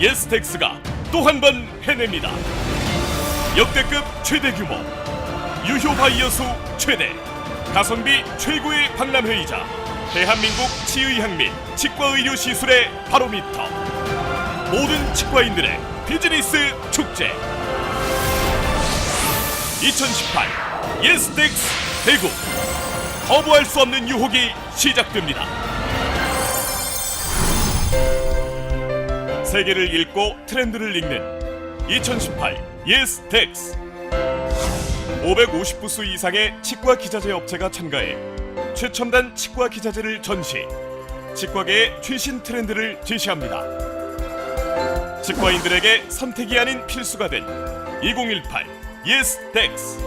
예스텍스가 또 한 번 해냅니다. 역대급 최대 규모, 유효 바이어 수 최대, 가성비 최고의 박람회이자 대한민국 치의학 및 치과의료 시술의 바로미터. 모든 치과인들의 비즈니스 축제. 2018 예스텍스 대구. 거부할 수 없는 유혹이 시작됩니다. 세계를 읽고 트렌드를 읽는 2018 예스 텍스 550부스 이상의 치과 기자재 업체가 참가해 최첨단 치과 기자재를 전시 치과계의 최신 트렌드를 제시합니다. 치과인들에게 선택이 아닌 필수가 된 2018 예스 텍스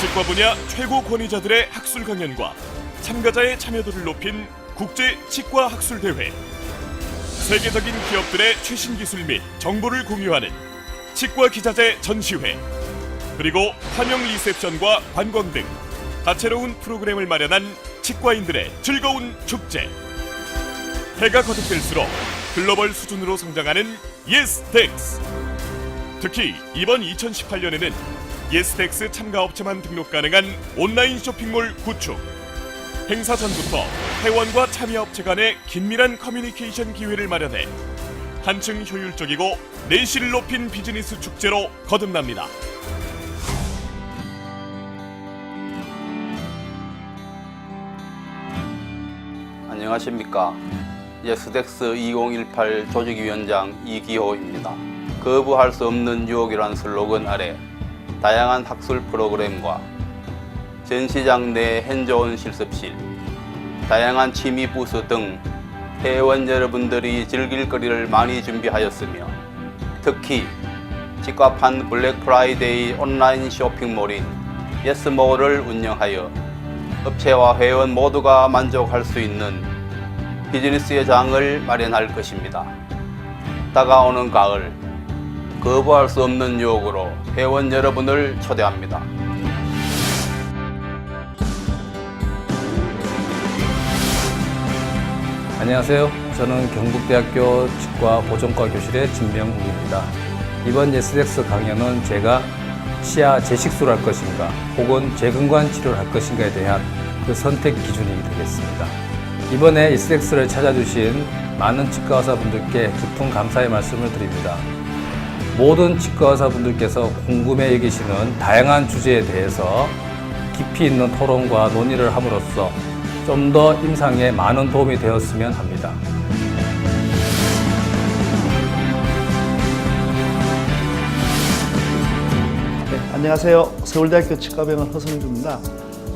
치과 분야 최고 권위자들의 학술 강연과 참가자의 참여도를 높인 국제 치과 학술 대회 세계적인 기업들의 최신 기술 및 정보를 공유하는 치과 기자재 전시회 그리고 환영 리셉션과 관광 등 다채로운 프로그램을 마련한 치과인들의 즐거운 축제. 해가 거듭될수록 글로벌 수준으로 성장하는 예스텍스. 특히 이번 2018년에는 예스텍스 참가 업체만 등록 가능한 온라인 쇼핑몰 구축 행사 전부터 회원과 참여 업체 간의 긴밀한 커뮤니케이션 기회를 마련해 한층 효율적이고 내실을 높인 비즈니스 축제로 거듭납니다. 안녕하십니까. 예스덱스 2018 조직위원장 이기호입니다. 거부할 수 없는 유혹이란 슬로건 아래 다양한 학술 프로그램과 전시장 내 핸즈온 실습실, 다양한 취미 부스 등 회원 여러분들이 즐길 거리를 많이 준비하였으며 특히 치과판 블랙 프라이데이 온라인 쇼핑몰인 예스몰을 운영하여 업체와 회원 모두가 만족할 수 있는 비즈니스의 장을 마련할 것입니다. 다가오는 가을, 거부할 수 없는 유혹으로 회원 여러분을 초대합니다. 안녕하세요. 저는 경북대학교 치과 보존과 교실의 진명욱입니다. 이번 예스덱스 강연은 제가 치아 재식수를 할 것인가 혹은 재근관 치료를 할 것인가에 대한 그 선택 기준이 되겠습니다. 이번에 예스덱스를 찾아주신 많은 치과 의사분들께 깊은 감사의 말씀을 드립니다. 모든 치과 의사분들께서 궁금해 여기시는 다양한 주제에 대해서 깊이 있는 토론과 논의를 함으로써 좀 더 임상에 많은 도움이 되었으면 합니다. 네, 안녕하세요. 서울대학교 치과병원 허성주입니다.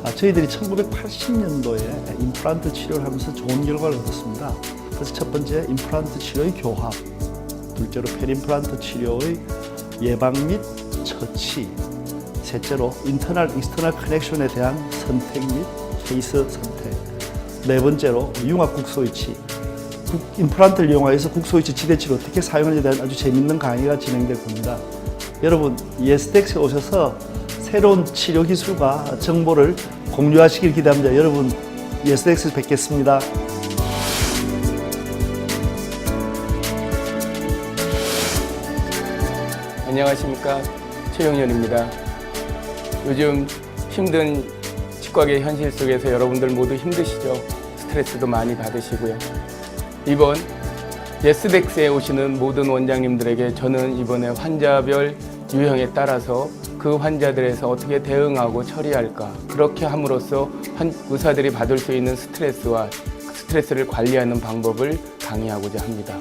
아, 저희들이 1980년도에 임플란트 치료를 하면서 좋은 결과를 얻었습니다. 그래서 첫 번째 임플란트 치료의 교합, 둘째로 페림플란트 치료의 예방 및 처치, 셋째로 인터널 익스터널 커넥션에 대한 선택 및 케이스 선택, 네 번째로 융합 국소이치, 국- 임플란트를 이용하여서 국소이치 지대치를 어떻게 사용하는지에 대한 아주 재밌는 강의가 진행될 겁니다. 여러분 예스텍스에 오셔서 새로운 치료 기술과 정보를 공유하시길 기대합니다. 여러분 예스텍스에서 뵙겠습니다. 안녕하십니까 최영렬입니다. 요즘 힘든 치과계 현실 속에서 여러분들 모두 힘드시죠? 스트레스도 많이 받으시고요. 이번 예스덱스에 오시는 모든 원장님들에게 저는 이번에 환자별 유형에 따라서 그 환자들에서 어떻게 대응하고 처리할까 그렇게 함으로써 한- 의사들이 받을 수 있는 스트레스와 스트레스를 관리하는 방법을 강의하고자 합니다.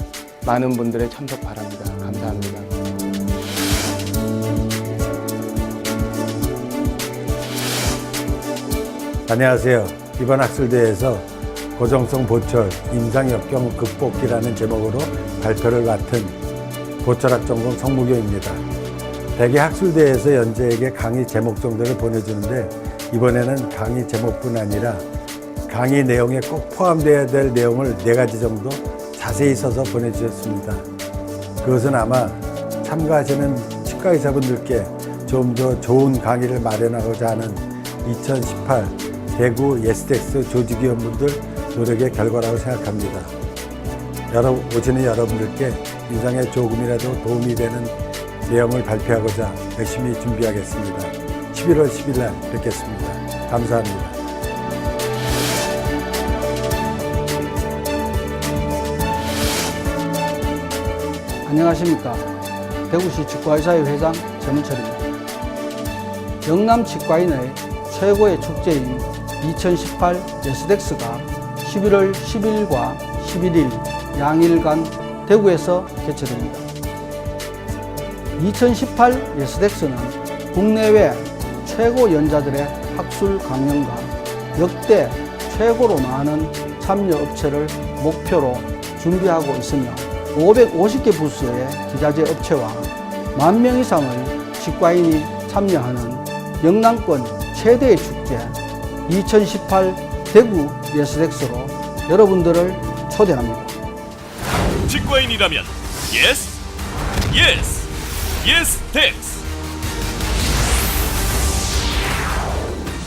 많은 분들의 참석 바랍니다. 감사합니다. 안녕하세요. 이번 학술대회에서 고정성 보철 임상역경 극복기라는 제목으로 발표를 맡은 보철학 전공 성무교입니다. 대개 학술대회에서 연재에게 강의 제목 정도를 보내주는데 이번에는 강의 제목뿐 아니라 강의 내용에 꼭 포함되어야 될 내용을 네 가지 정도 자세히 써서 보내주셨습니다. 그것은 아마 참가하시는 치과 의사분들께 좀 더 좋은 강의를 마련하고자 하는 2018 대구 예스텍스 조직위원분들 노력의 결과라고 생각합니다. 여러, 오시는 여러분들께 인상에 조금이라도 도움이 되는 내용을 발표하고자 열심히 준비하겠습니다. 11월 10일 날 뵙겠습니다. 감사합니다. 안녕하십니까. 대구시 치과의사회 회장 정은철입니다. 영남 치과인의 최고의 축제인 2018 예스덱스가 11월 10일과 11일 양일간 대구에서 개최됩니다. 2018 예스덱스는 국내외 최고 연자들의 학술 강연과 역대 최고로 많은 참여 업체를 목표로 준비하고 있으며 550개 부스의 기자재 업체와 만명 이상의 치과인이 참여하는 영남권 최대의 축제 2018 대구 예스덱스로 여러분들을 초대합니다. 치과인이라면 예스 예스 예스 텍스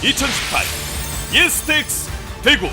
2018 예스 텍스 대구